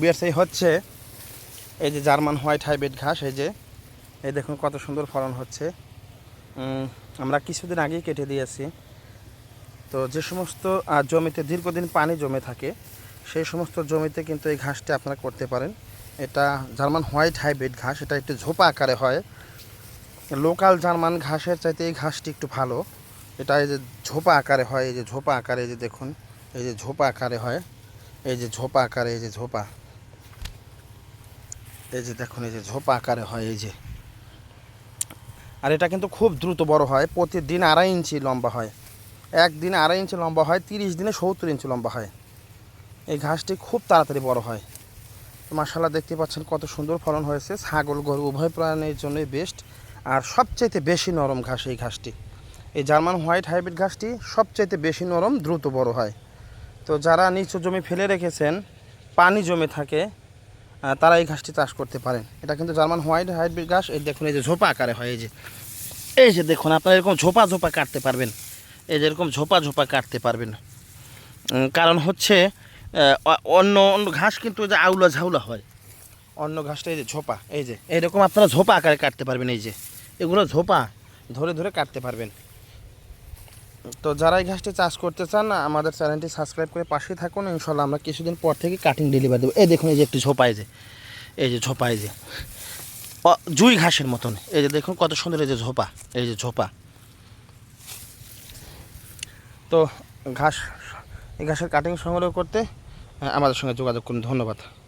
বিয়ার্স হচ্ছে এই যে জার্মান হোয়াইট হাইব্রিড ঘাস, এই যে, এই দেখুন কত সুন্দর ফলন হচ্ছে। আমরা কিছুদিন আগেই কেটে দিয়েছি। তো যে সমস্ত জমিতে দীর্ঘদিন পানি জমে থাকে, সেই সমস্ত জমিতে কিন্তু এই ঘাসটি আপনারা করতে পারেন। এটা জার্মান হোয়াইট হাইব্রিড ঘাস, এটা একটু ঝোপা আকারে হয়। লোকাল জার্মান ঘাসের চাইতে এই ঘাসটি একটু ভালো। এটা এই যে ঝোপা আকারে হয়, এই যে ঝোপা আকারে, এই যে দেখুন, এই যে ঝোপা আকারে হয়। এই যে ঝোপা আকারে, এই যে ঝোপা। এই যে দেখুন, এই যে ঝোপা আকারে হয়, এই যে। আর এটা কিন্তু খুব দ্রুত বড় হয়, প্রতিদিন আড়াই ইঞ্চি লম্বা হয়। একদিন আড়াই ইঞ্চি লম্বা হয়, তিরিশ দিনে সত্তর ইঞ্চি লম্বা হয়। এই ঘাসটি খুব তাড়াতাড়ি বড় হয়। মাসাল্লাহ দেখতে পাচ্ছেন কত সুন্দর ফলন হয়েছে। ছাগল, গরু, উভয় প্রাণীর জন্যই বেস্ট আর সবচাইতে বেশি নরম ঘাস এই ঘাসটি। এই জার্মান হোয়াইট হাইব্রিড ঘাসটি সবচাইতে বেশি নরম, দ্রুত বড় হয়। তো যারা নিচু জমি ফেলে রেখেছেন, পানি জমে থাকে তারা এই ঘাসটি চাষ করতে পারেন। এটা কিন্তু জার্মান হোয়াইট হাইব্রিড ঘাস। এই দেখুন, এই যে ঝোপা আকারে হয়, এই যে। এই যে দেখুন, আপনারা এরকম ঝোপা ঝোপা কাটতে পারবেন। এই যে এরকম ঝোপা ঝোপা কাটতে পারবেন। কারণ হচ্ছে অন্য অন্য ঘাস কিন্তু যে আউলা ঝাউলা হয়। অন্য ঘাসটা এই যে ঝোপা, এই যে। এইরকম আপনারা ঝোপা আকারে কাটতে পারবেন, এই যে। এগুলো ঝোপা ধরে ধরে কাটতে পারবেন। তো যারা এই ঘাসটি চাষ করতে চান, আমাদের চ্যানেলটি সাবস্ক্রাইব করে পাশেই থাকুন। ইনশাল্লাহ আমরা কিছুদিন পর থেকে কাটিং ডেলিভারি দেবো। এই দেখুন, এই যে একটু ঝোপা, এই যে এই যে ঝোপা, এই যে। জুই ঘাসের মতন। এই যে দেখুন, কত সুন্দর এই যে ঝোপা, এই যে ঝোপা। তো ঘাস, এই ঘাসের কাটিং সংগ্রহ করতে, আমাদের সঙ্গে যোগাযোগ করুন। ধন্যবাদ।